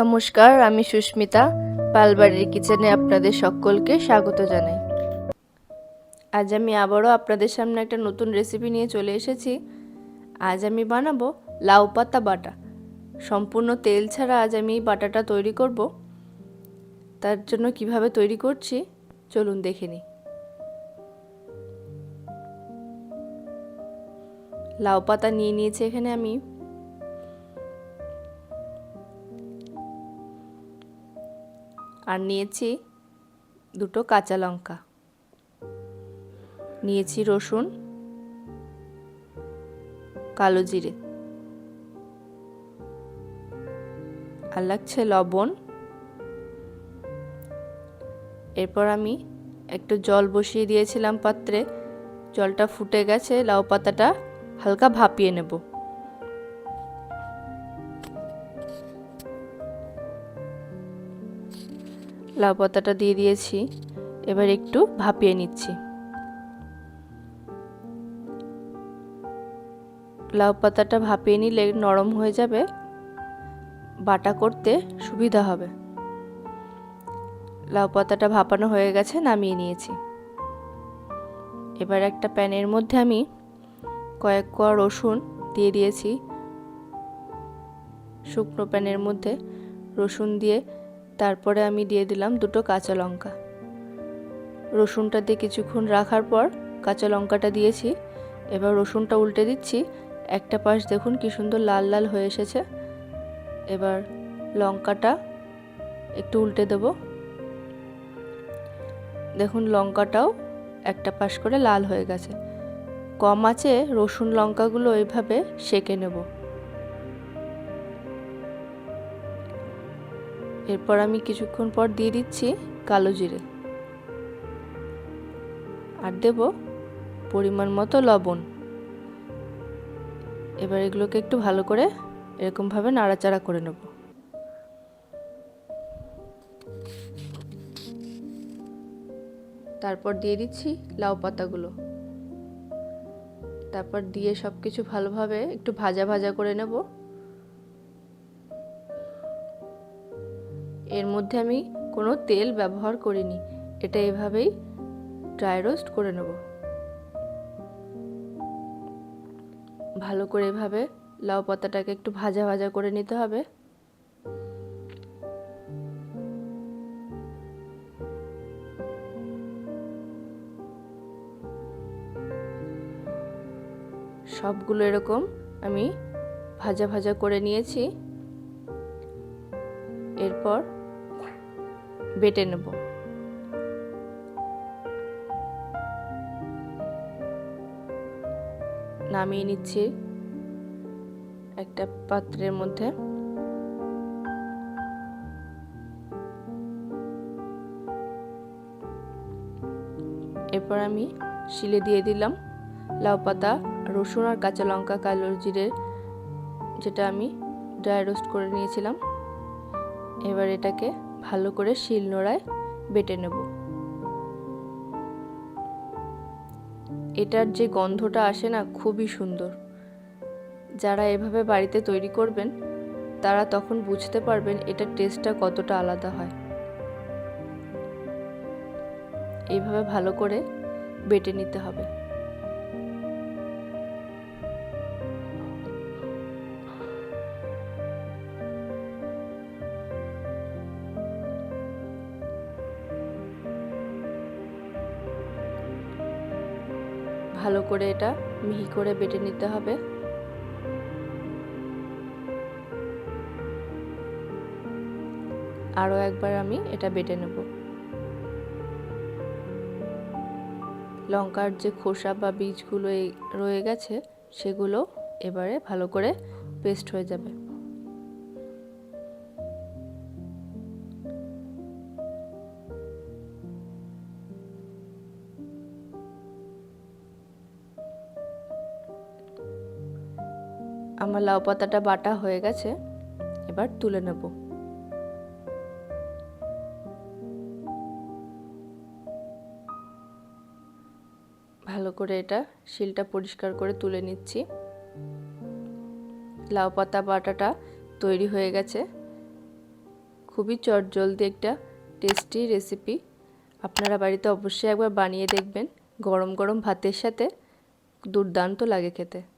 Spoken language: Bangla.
নমস্কার, আমি সুস্মিতা, পালবাড়ির কিচেনে আপনাদের সকলকে স্বাগত জানাই। আজ আমি আবারও আপনাদের সামনে একটা নতুন রেসিপি নিয়ে চলে এসেছি। আজ আমি বানাবো লাউ পাতা বাটা। সম্পূর্ণ তেল ছাড়া আজ আমি এই বাটাটা তৈরি করব। তার জন্য কীভাবে তৈরি করছি, চলুন দেখে নিই। লাউ পাতা নিয়ে নিয়েছি এখানে আমি আর নিয়েছি দুটো কাঁচা লঙ্কা। নিয়েছি রসুন, কালো জিরে। আর লাগছে লবণ। এরপর আমি একটু জল বসিয়ে দিয়েছিলাম পাত্রে। জলটা ফুটে গেছে, লাউ পাতাটা হালকা ভাপিয়ে নেব। লাউ পাতাটা দিয়ে দিয়েছি। এবার একটু ভাপিয়ে নিচ্ছি। লাউ পাতাটা ভাপিয়ে নিলে নরম হয়ে যাবে। বাটা করতে সুবিধা হবে। লাউ পাতাটা ভাপানো হয়ে গেছে, নামিয়ে নিয়েছি। এবার একটা প্যানের মধ্যে আমি কয়েক কোয়া রসুন দিয়ে দিয়েছি। শুকনো প্যানের মধ্যে রসুন দিয়ে তারপরে আমি দিয়ে দিলাম দুটো কাঁচা লঙ্কা। রসুনটা দিয়ে কিছুক্ষণ রাখার পর কাঁচা লঙ্কাটা দিয়েছি। এবার রসুনটা উল্টে দিচ্ছি। একটা পাশ দেখুন কি সুন্দর লাল লাল হয়ে এসেছে। এবার লঙ্কাটা একটু উল্টে দেব। দেখুন লঙ্কাটাও একটা পাশ করে লাল হয়ে গেছে। কম আছে রসুন লঙ্কাগুলো এইভাবে সেকে নেব। এরপর আমি কিছুক্ষণ পর দিয়ে দিচ্ছি কালো জিরে। আর দেব পরিমাণ মতো লবণ। এবার এগুলোকে একটু ভালো করে এরকমভাবে নাড়াচাড়া করে নেব। তারপর দিয়ে দিচ্ছি লাউ পাতাগুলো। তারপর দিয়ে সব কিছু ভালোভাবে একটু ভাজা ভাজা করে নেব। এর মধ্যে আমি কোনো তেল ব্যবহার করিনি। এটা এভাবেই ড্রাই রোস্ট করে নেব। ভালো করে এভাবে লাউ পাতাটাকে একটু ভাজা ভাজা করে নিতে হবে। সবগুলো এরকম আমি ভাজা ভাজা করে নিয়েছি। এরপর বেটে নেব। নামিয়ে নিচ্ছি একটা পাত্রের মধ্যে। এরপর আমি শিলে দিয়ে দিলাম লাউ পাতা, রসুন আর কাঁচা লঙ্কা, কালো জিরে, যেটা আমি ড্রাই রোস্ট করে নিয়েছিলাম। এবার এটাকে ভালো করে শিল নোড়ায় বেটে নেব। এটার যে গন্ধটা আসে না, খুবই সুন্দর। যারা এভাবে বাড়িতে তৈরি করবেন, তারা তখন বুঝতে পারবেন এটার টেস্টটা কতটা আলাদা হয়। এইভাবে ভালো করে বেটে নিতে হবে। ভালো করে এটা মিহি করে বেটে নিতে হবে। আরও একবার আমি এটা বেটে নেব। লঙ্কার যে খোসা বা বীজগুলো রয়ে গেছে, সেগুলো এবারে ভালো করে পেস্ট হয়ে যাবে। আমার লাউ পাতাটা বাটা হয়ে গেছে, এবার তুলে নেব। ভালো করে এটা শিলটা পরিষ্কার করে তুলে নিচ্ছি। লাউ পাতা বাটাটা তৈরি হয়ে গেছে। খুবই চটজলদি একটা টেস্টি রেসিপি। আপনারা বাড়িতে অবশ্যই একবার বানিয়ে দেখবেন। গরম গরম ভাতের সাথে দুর্দান্ত লাগে খেতে।